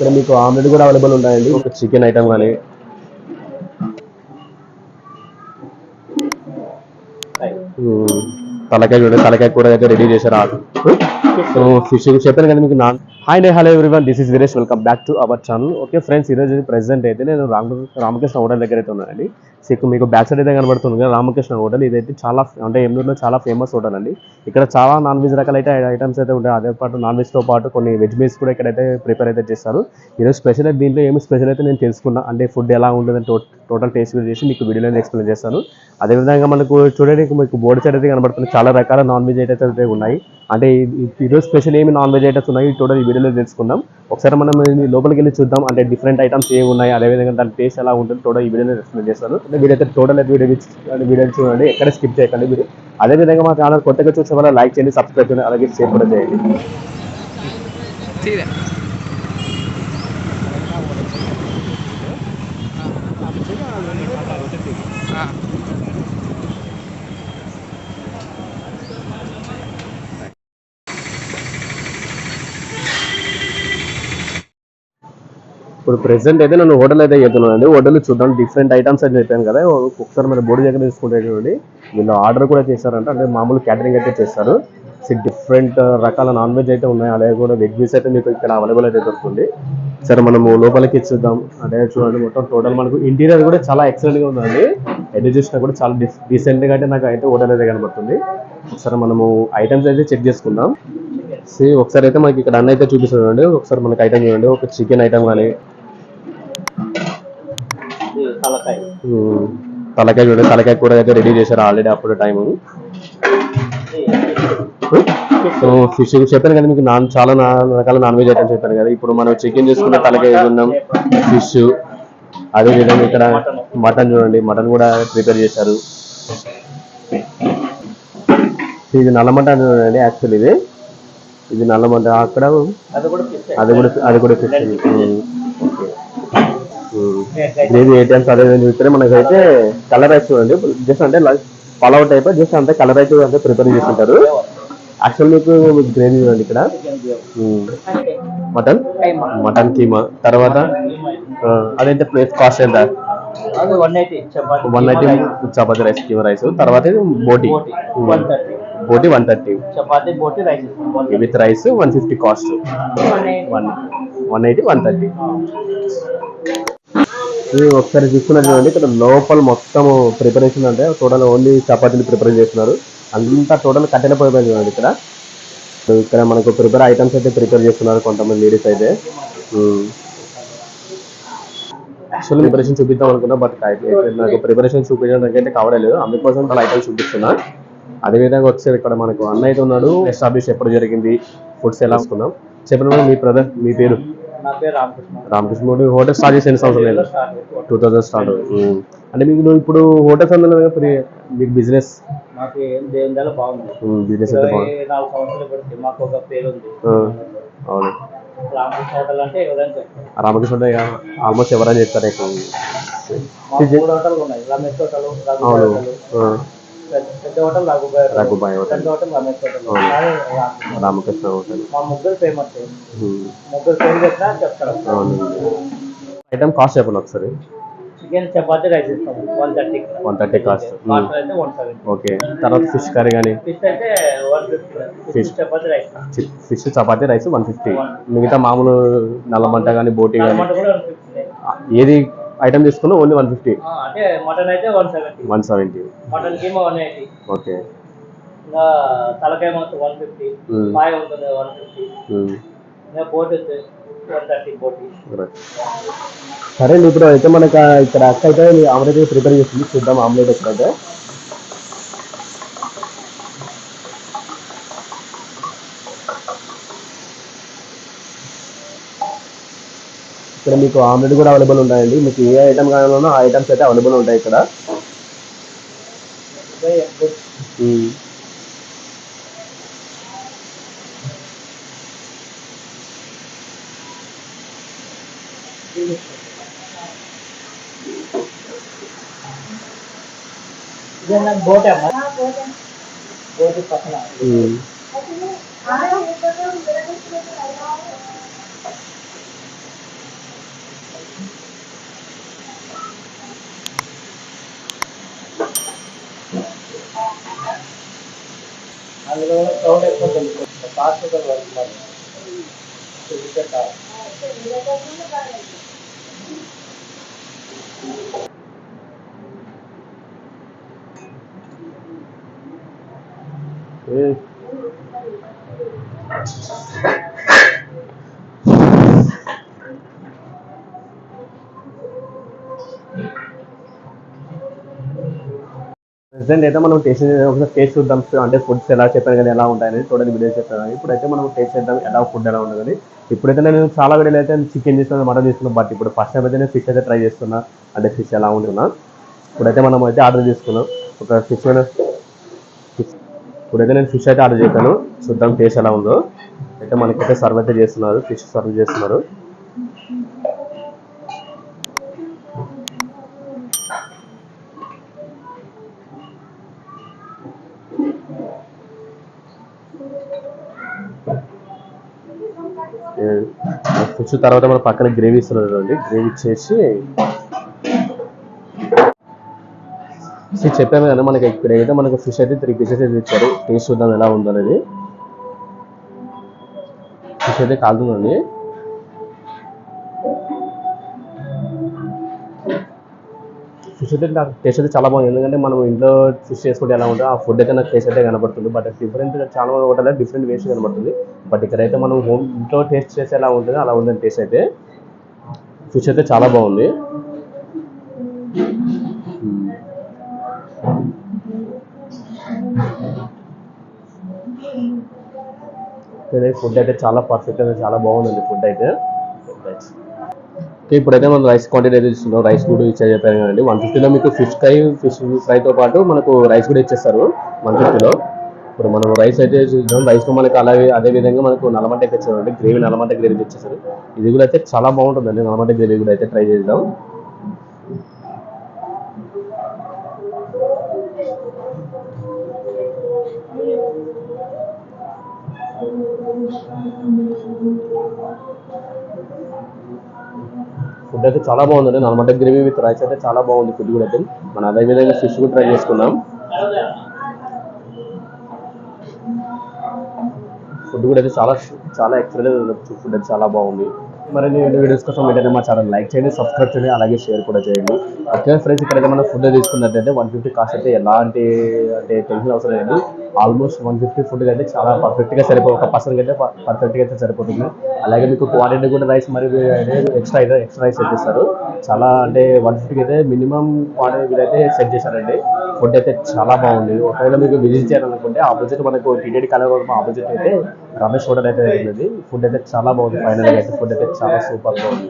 ఇక్కడ మీకు ఆమ్లెట్ కూడా అవైలబుల్ ఉన్నాయండి ఒక చికెన్ ఐటమ్ కానీ. తలకాయ చూడండి తలకాయ కూర అయితే రెడీ చేశారు. ఆకు సో ఫిష్ చెప్పాను కదా మీకు నాన్ హాయ్ నే hello one this is Veeresh welcome back to our channel okay friends ఈరోజు ప్రెసెంట్ అయితే నేను రామ రామకృష్ణ హోటల్ దగ్గర అయితే ఉన్నానండి. సో మీకు బ్యాక్ సైడ్ అయితే కనబడుతుంది కదా రామకృష్ణ హోటల్. ఇదైతే చాలా అంటే ఎమ్నూరులో చాలా ఫేమస్ హోటల్ అండి. ఇక్కడ చాలా నాన్ వెజ్ రకాల అయితే ఐటమ్స్ అయితే ఉంటాయి. అదే పాటు నాన్ వెజ్తో పాటు కొన్ని వెజ్ మీల్స్ కూడా ఇక్కడైతే ప్రిపేర్ అయితే చేస్తారు. ఈరోజు స్పెషల్ అయితే దీంట్లో ఏమి స్పెషల్ అయితే నేను తెలుసుకున్నా. అంటే ఫుడ్ ఎలా ఉంటుందని టోటల్ టేస్ట్ చేసి మీకు వీడియోలో ఎక్స్ప్లెయిన్ చేస్తాను. అదేవిధంగా మనకు చూడడానికి మీకు బోర్డు సైడ్ అయితే కనబడుతుంది. చాలా రకాల నాన్ వెజ్ ఐటమ్స్ అయితే ఉన్నాయి. అంటే ఈ- ఈరోజు స్పెషల్ ఏమి నాన్ వెజ్ ఐటమ్స్ ఉన్నాయి టోటల్ ఈ వీడియోలో తెలుసుకుందాం. ఒకసారి మనం లోపలికి వెళ్ళి చూద్దాం. అంటే డిఫరెంట్ ఐటమ్స్ ఏమి ఉన్నాయి అదేవిధంగా దాని టేస్ట్ ఎలా ఉంటుంది టోటల్ ఈ వీడియోలో ఎక్స్ప్లెయిన్ చేస్తాను. అంటే వీడియో టోటల్ అయితే వీడియో వీడియో చూడండి ఎక్కడ స్కిప్ చేయకండి మీరు అదేవిధంగా మా ఛానల్ కొత్తగా చూసే వల్ల లైక్ చేయండి సబ్స్క్రైబ్ చేయండి అలాగే షేర్ కూడా చేయండి. ఇప్పుడు ప్రెసెంట్ అయితే నేను హోటల్ అయితే చెప్తున్నాను హోటల్ చూద్దాం. డిఫరెంట్ ఐటమ్స్ అని చెప్పాను కదా. ఒకసారి మరి బోర్డు దగ్గర తీసుకుంటే చూడండి వీళ్ళు ఆర్డర్ కూడా చేశారంట. అంటే మామూలు క్యాటరింగ్ అయితే చేస్తారు. డిఫరెంట్ uh, రకాల నాన్ వెజ్ అయితే ఉన్నాయి. అలాగే కూడా వెజ్ మీల్స్ అయితే మీకు ఇక్కడ అవైలబుల్ అయితే దొరుకుతుంది. సరే మనము లోపలికి ఇచ్చిద్దాం అదే చూడండి మొత్తం టోటల్ మనకు ఇంటీరియర్ కూడా చాలా ఎక్సలెంట్గా ఉందండి. ఎటు చూసినా కూడా చాలా డీసెంట్గా అయితే నాకు అయితే హోటల్ అయితే కనబడుతుంది. ఒకసారి మనము ఐటమ్స్ అయితే చెక్ చేసుకుందాం. సే ఒకసారి అయితే మనకి ఇక్కడ అన్న అయితే చూపిస్తున్నాడు ఒకసారి మనకి ఐటమ్ చూడండి. ఒక చికెన్ ఐటమ్ కానీ తలకాయ. చూడండి తలకాయ కూర అయితే రెడీ చేశారు ఆల్రెడీ అప్పుడు టైం సో ఫిష్ చెప్పాను కదా మీకు నాన్ చాలా రకాల నాన్ వెజ్ ఐటమ్స్ చెప్పాను కదా. ఇప్పుడు మనం చికెన్ చేసుకున్న తలకాయ ఉన్నాం ఫిష్ అదే విధంగా ఇక్కడ మటన్. చూడండి మటన్ కూడా ప్రిపేర్ చేశారు. ఇది నల్ల మటన్ చూడండి యాక్చువల్ ఇది. ఇది నల్ల మటన్. అక్కడ అది కూడా ఫిష్ అది కూడా అది కూడా ఫిష్ గ్రేవీ ఐటమ్స్ అదే చూస్తే మనకైతే కలర్ రైస్ చూడండి. జస్ట్ అంటే పలావ్ టైప్ జస్ట్ అంతే కలర్ రైస్ అంతే ప్రిపేర్ చేస్తుంటారు యాక్చువల్ మీకు గ్రేవీ చూడండి ఇక్కడ. మటన్? మటన్ కీమా. తర్వాత అదైతే ప్లేస్ కాస్ట్ ఎంత? One eighty chapati rice keema rice తర్వాత బోటి. బోటి వన్ థర్టీ బోటి వన్ థర్టీ చపాతి బోటి rice with rice one fifty cost one one eighty one thirty ఇది ఒకసారి చూసుకున్నది చూడండి ఇక్కడ లోపల మొత్తం ప్రిపరేషన్ అంటే టోటల్ ఓన్లీ చపాతీలు ప్రిపేర్ చేస్తున్నారు. అంతా టోటల్ కట్టెల ప్రిపేర్ చూడండి ఇక్కడ. ఇక్కడ మనకు ప్రిపేర్ ఐటమ్స్ అయితే ప్రిపేర్ చేస్తున్నారు కొంతమంది లేడీస్ అయితే. యాక్చువల్లీ ప్రిపరేషన్ చూపిద్దాం అనుకున్నా బట్ నాకు ప్రిపరేషన్ చూపించడానికి అయితే కావడలేదు అందుకోసం వాళ్ళ ఐటమ్స్ చూపిస్తున్నా. అదేవిధంగా వచ్చేది ఇక్కడ మనకు అన్న అయితే ఉన్నాడు. ఎస్టాబ్లిష్ ఎప్పుడు జరిగింది? ఫుడ్స్ ఎలా అనుకున్నాం? చెప్పిన మీ బ్రదర్ మీ పేరు? నా పేరు రామకృష్ణ. రామకృష్ణ హోటల్ స్టార్ట్ చేసి ఎన్ని సంవత్సరాలు. టూ థౌసండ్ స్టార్ట్ అంటే మీకు నువ్వు ఇప్పుడు హోటల్స్ అందులో మీకు బిజినెస్? మాకు ఏం దయ బాగుంది? బిజినెస్ అయితే బాగుంది. నాలుగు సంవత్సరాలు పెడితే మాకు ఒక పేరు ఉంది. అవును. రామకృష్ణ హోటల్ అంటే ఎవరైనా రామకృష్ణ ఆల్మోస్ట్ ఎవరైనా చెప్తారు హోటల్ ఉన్నాయి. రమేష్ హోటల్ అవును. పెద్ద- హోటల్ రఘుబాయ్ రఘుబాయ్ హోటల్. పెద్ద హోటల్. రమేష్ హోటల్ అవును. నాది రామకృష్ణ. రామకృష్ణ హోటల్. మా ముగ్గురు ఫేమస్ ముగ్గురు పేరు చెప్పినా చెప్తారు. అవును. ఐటమ్ కాస్ట్ చెప్పండి ఒకసారి. చికెన్ చపాతి రైస్ ఇస్తాం. One thirty one thirty cost water అయితే వన్ సెవెంటీ ఓకే తర్వాత ఫిష్ కర్రీ కానీ ఫిష్ అయితే one fifty Fish. Fish chapati rice fish chapati rice one fifty మిగతా మామూలు నల్లమంట కానీ బోటి కానీ టమాటా కూడా వన్ ఫిఫ్టీ ఏది ఐటమ్ తీసుకున్నా ఓన్లీ వన్ ఫిఫ్టీ? అంటే మటన్ అయితే one seventy. One seventy. Mutton keema one eighty. Okay. ఇంకా తలకాయ మొత్తం వన్ ఫిఫ్టీ. పాయ ఉంటుంది వన్ ఫిఫ్టీ. ఇంకా బోట్. సరే అండి ఇప్పుడు అయితే మనకి ఇక్కడ అక్క అయితే ఆమ్లెట్ ప్రిపేర్ చేస్తుంది చూద్దాం ఆమ్లెట్ ఎక్కడైతే. ఇక్కడ మీకు ఆమ్లెట్ కూడా అవైలబుల్ ఉంటాయండి. మీకు ఏ ఐటమ్ కావాలన్నా ఆ ఐటమ్స్ అయితే అవైలబుల్ ఉంటాయి ఇక్కడ. పక్కన అందులో సౌండ్ ఎక్కువ తెలుస్తుంది హాస్పిటల్ వరకు మరి పెట్టాలి ఏ ప్రెసెంట్ అయితే మనం టేస్ట్ ఒకసారి టేస్ట్ చూద్దాం. అంటే ఫుడ్స్ ఎలా చెప్పాను కానీ ఎలా ఉంటాయని చూడండి వీడియో చెప్పాను ఇప్పుడైతే మనం టేస్ట్ చేద్దాం ఎలా ఫుడ్ ఎలా ఉంటుంది ఇప్పుడైతే నేను చాలా వీడియోలు అయితే చికెన్ తీసుకున్నాను మటన్ తీసుకున్నాను బట్ ఇప్పుడు ఫస్ట్ టైం అయితే నేను ఫిష్ అయితే ట్రై చేస్తున్నా. అంటే ఫిష్ ఎలా ఉంటున్నా ఇప్పుడైతే మనం అయితే ఆర్డర్ చేసుకున్నాం. ఒక ఫిష్ ఇప్పుడైతే నేను ఫిష్ అయితే ఆర్డర్ చేశాను. చూద్దాం టేస్ట్ ఎలా ఉందో. అయితే మనకైతే సర్వ్ అయితే చేస్తున్నారు ఫిష్ సర్వ్ చేస్తున్నారు. ఫిష్ తర్వాత మనం పక్కన గ్రేవీ ఇస్తున్నారు అండి గ్రేవీ ఇచ్చేసి సో చెప్పాము కదా మనకి ఇక్కడ అయితే మనకు ఫిష్ అయితే త్రీ పీసెస్ అయితే ఇచ్చారు టేస్ట్ చూద్దాం ఎలా ఉందనేది. ఫిష్ అయితే కాలుతుందండి. ఫిష్ అయితే నాకు టేస్ట్ అయితే చాలా బాగుంది. ఎందుకంటే మనం ఇంట్లో ఫిష్ చేసుకుంటే ఎలా ఉంటుందో ఆ ఫుడ్ అయితే నాకు టేస్ట్ అయితే కనబడుతుంది. బట్ డిఫరెంట్ చాలా మంది హోటల్లో డిఫరెంట్ వేస్ట్ కనబడుతుంది. బట్ ఇక్కడైతే మనం హోమ్ ఇంట్లో టేస్ట్ చేస్తే ఎలా ఉంటుందో అలా ఉందని టేస్ట్ అయితే ఫిష్ అయితే చాలా బాగుంది. Hmm. ఫుడ్ అయితే చాలా పర్ఫెక్ట్ అయితే చాలా బాగుందండి. ఫుడ్ అయితే. సో ఇప్పుడైతే మనం రైస్ క్వాంటిటీ అయితే ఇస్తున్నాం రైస్ కూడా ఇచ్చే చెప్పాను కదండి వన్ ఫిఫ్టీలో మీకు ఫిష్ ఫ్రై ఫిష్ ఫ్రైతో పాటు మనకు రైస్ కూడా ఇచ్చేస్తారు. వన్ ఫిఫ్టీలో ఇప్పుడు మనం రైస్ అయితే చూద్దాం రైస్లో మనకి అలాగే అదే విధంగా మనకు నల్లమంట అయితే గ్రేవీ నలమంట గ్రేవీ తెచ్చేసారు. ఇది కూడా అయితే చాలా బాగుంటుందండి. నలమంట గ్రేవీ కూడా అయితే ట్రై చేద్దాం. ఫుడ్ అయితే చాలా బాగుందండి. నల్లమంట గ్రేవీ విత్ రైస్ అయితే చాలా బాగుంది ఫుడ్ కూడా అయితే. మనం అదేవిధంగా ఫిష్ కూడా ట్రై చేసుకున్నాం ఫుడ్ కూడా అయితే చాలా చాలా ఎక్సలెంట్ ఫుడ్ అయితే చాలా బాగుంది. మరి వీడియోస్ కోసం ఏంటంటే మా ఛానల్ లైక్ చేయండి సబ్స్క్రైబ్ చేయండి అలాగే షేర్ కూడా చేయండి. ఓకే ఫ్రెండ్స్ ఇక్కడ మనం ఫుడ్ తీసుకున్నట్టయితే వన్ ఫిఫ్టీ కాస్ట్ అయితే ఎలాంటి అంటే టెన్షన్ అవసరం లేదు. ఆల్మోస్ట్ వన్ ఫిఫ్టీ ఫుడ్ అయితే చాలా పర్ఫెక్ట్గా సరిపో ఒక పర్సన్కి అయితే పర్ఫెక్ట్గా అయితే సరిపోతుంది. అలాగే మీకు క్వాంటిటీ కూడా రైస్ మరి ఎక్స్ట్రా అయితే ఎక్స్ట్రా రైస్ చేస్తారు చాలా అంటే వన్ ఫిఫ్టీకి అయితే మినిమం క్వాంటిటీ వీళ్ళైతే సెట్ చేశారండి. ఫుడ్ అయితే చాలా బాగుంది. ఒకవేళ మీకు విజిట్ చేయాలనుకుంటే ఆపోజిట్ మనకు టీడీడీ కలర్ ఆపోజిట్ అయితే రమేష్ హోటల్ అయితే ఉంది. ఫుడ్ అయితే చాలా బాగుంది. ఫైనల్గా అయితే ఫుడ్ అయితే చాలా సూపర్ బాగుంది.